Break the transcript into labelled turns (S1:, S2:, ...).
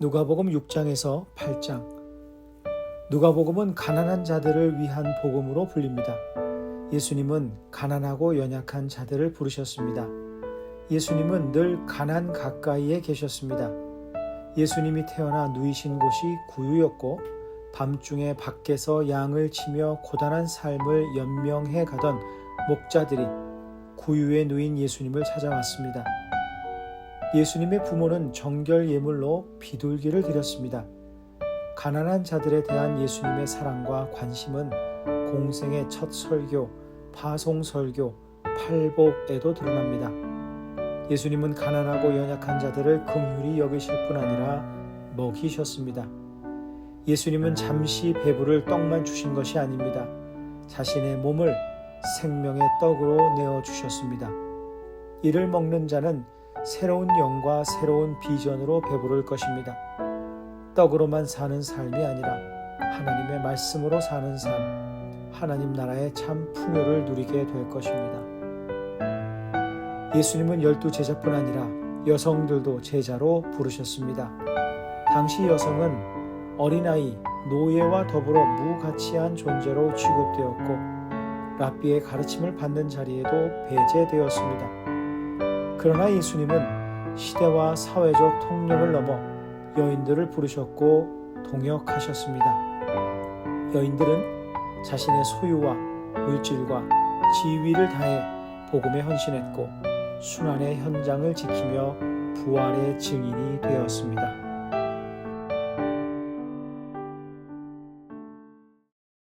S1: 누가복음 6장에서 8장 누가복음은 가난한 자들을 위한 복음으로 불립니다. 예수님은 가난하고 연약한 자들을 부르셨습니다. 예수님은 늘 가난 가까이에 계셨습니다. 예수님이 태어나 누이신 곳이 구유였고 밤중에 밖에서 양을 치며 고단한 삶을 연명해 가던 목자들이 구유에 누인 예수님을 찾아왔습니다. 예수님의 부모는 정결 예물로 비둘기를 드렸습니다. 가난한 자들에 대한 예수님의 사랑과 관심은 공생의 첫 설교, 파송 설교, 팔복에도 드러납니다. 예수님은 가난하고 연약한 자들을 긍휼히 여기실 뿐 아니라 먹이셨습니다. 예수님은 잠시 배부를 떡만 주신 것이 아닙니다. 자신의 몸을 생명의 떡으로 내어 주셨습니다. 이를 먹는 자는 새로운 영과 새로운 비전으로 배부를 것입니다. 떡으로만 사는 삶이 아니라 하나님의 말씀으로 사는 삶, 하나님 나라의 참 풍요를 누리게 될 것입니다. 예수님은 열두 제자뿐 아니라 여성들도 제자로 부르셨습니다. 당시 여성은 어린아이, 노예와 더불어 무가치한 존재로 취급되었고 랍비의 가르침을 받는 자리에도 배제되었습니다. 그러나 예수님은 시대와 사회적 통념을 넘어 여인들을 부르셨고 동역하셨습니다. 여인들은 자신의 소유와 물질과 지위를 다해 복음에 헌신했고 순환의 현장을 지키며 부활의 증인이 되었습니다.